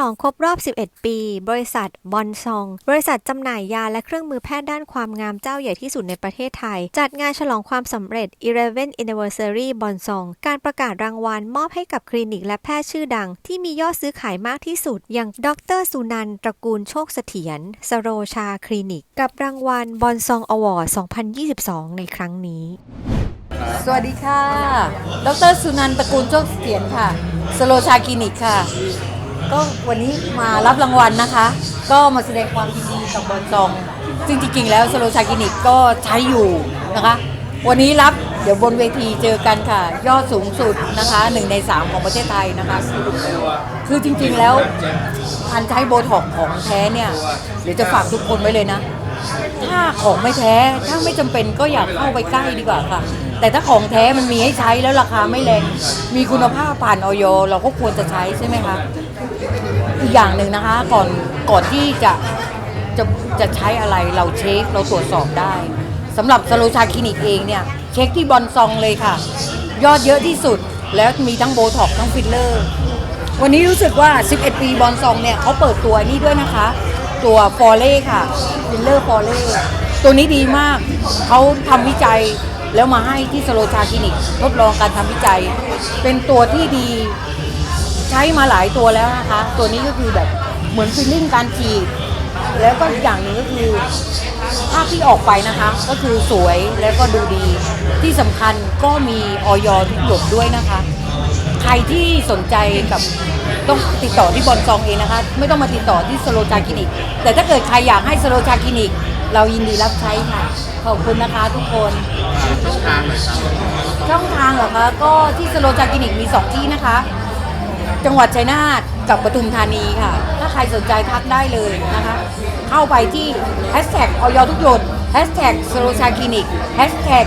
ลองครบรอบ 11 ปี บริษัทบอนซอง บริษัทจำหน่ายยาและเครื่องมือแพทย์ด้านความงามเจ้าใหญ่ที่สุดในประเทศไทย จัดงานฉลองความสำเร็จ 11 Anniversary บอนซอง การประกาศรางวัลมอบให้กับคลินิกและแพทย์ชื่อดัง ที่มียอดซื้อขายมากที่สุด อย่างดรสุนันท์ตระกูลโชคเสถียรสโรชาคลินิก กับรางวัลบอนซองอวอร์ด 2022 ในครั้งนี้สวัสดีค่ะ ดรสุนันท์ตระกูลโชคเสถียรค่ะ สโลชาคลินิกค่ะ ก็วันนี้มารับรางวัลนะคะ ก็มาแสดงความยินดีกับบอลซอง ซึ่งจริงๆแล้วสโลชาคลินิกก็ใช้อยู่นะคะ วันนี้รับเดี๋ยวบนเวทีเจอกันค่ะ ยอดสูงสุดนะคะหนึ่งในสามของประเทศไทยนะคะ คือจริงๆแล้วการใช้โบท็อกของแท้เนี่ย เดี๋ยวจะฝากทุกคนไว้เลยนะ ถ้าของไม่แท้ ถ้าไม่จำเป็นก็อย่าเข้าไปใกล้ดีกว่าค่ะ แต่ถ้าของแท้มันมีให้ใช้แล้วราคาไม่แรง มีคุณภาพผ่านออยเราก็ควรจะใช้ใช่ไหมคะอีกอย่างหนึ่งนะคะก่อนก่อนที่จะจะจะใช้อะไรเราเช็คเราตรวจสอบได้สำหรับสโลชาคลินิกเองเนี่ยเช็คที่บอลซองเลยค่ะ ยอดเยอะที่สุดแล้วมีทั้งโบท็อกทั้งฟิลเลอร์ วันนี้รู้สึกว่า 11 ปีบอลซองเนี่ยเขาเปิดตัวนี่ด้วยนะคะ ตัวฟอร์เล่ค่ะฟิลเลอร์ฟอร์เล่ตัวนี้ดีมาก เขาทำวิจัย แล้วมาให้ที่สโลชาคลินิกทดลองการทำวิจัย เป็นตัวที่ดีใช้มาหลายตัวแล้วนะคะ ตัวนี้ก็คือแบบเหมือนฟิลลิ่งการฉีดแล้วก็อย่างหนึ่งก็คือภาพที่ออกไปนะคะ ก็คือสวยแล้วก็ดูดีที่สำคัญก็มีออยทุกหยดด้วยนะคะ ใครที่สนใจกับต้องติดต่อที่บอลซองเองนะคะ ไม่ต้องมาติดต่อที่สโลชาคลินิก แต่ถ้าเกิดใครอยากให้สโลชาคลินิก เรายินดีรับใช้ค่ะ ขอบคุณนะคะทุกคน ช่องทางเหรอคะก็ที่สโลชาคลินิกมี 2 ที่นะคะ จังหวัดชัยนาทกับปทุมธานีค่ะ ถ้าใครสนใจทักได้เลยนะคะ เข้าไปที่แฮชแท็กออยทุกหยดแฮชแท็กสโลชาคลินิกแฮชแท็ก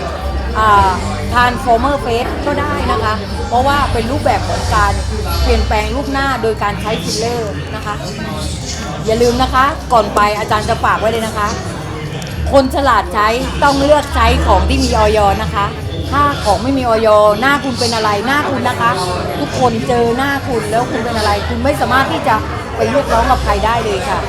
ทานฟอร์เมอร์เฟสก็ได้นะคะ เพราะว่าเป็นรูปแบบของการเปลี่ยนแปลงรูปหน้าโดยการใช้ฟิลเลอร์นะคะ อย่าลืมนะคะ ก่อนไปอาจารย์จะฝากไว้เลยนะคะ คนฉลาดใช้ต้องเลือกใช้ของที่มีออยนะคะ ถ้าของไม่มีออยหน้าคุณเป็นอะไรหน้าคุณนะคะ ทุกคนเจอหน้าคุณแล้วคุณเป็นอะไร คุณไม่สามารถที่จะไปเรียกร้องกับใครได้เลยค่ะ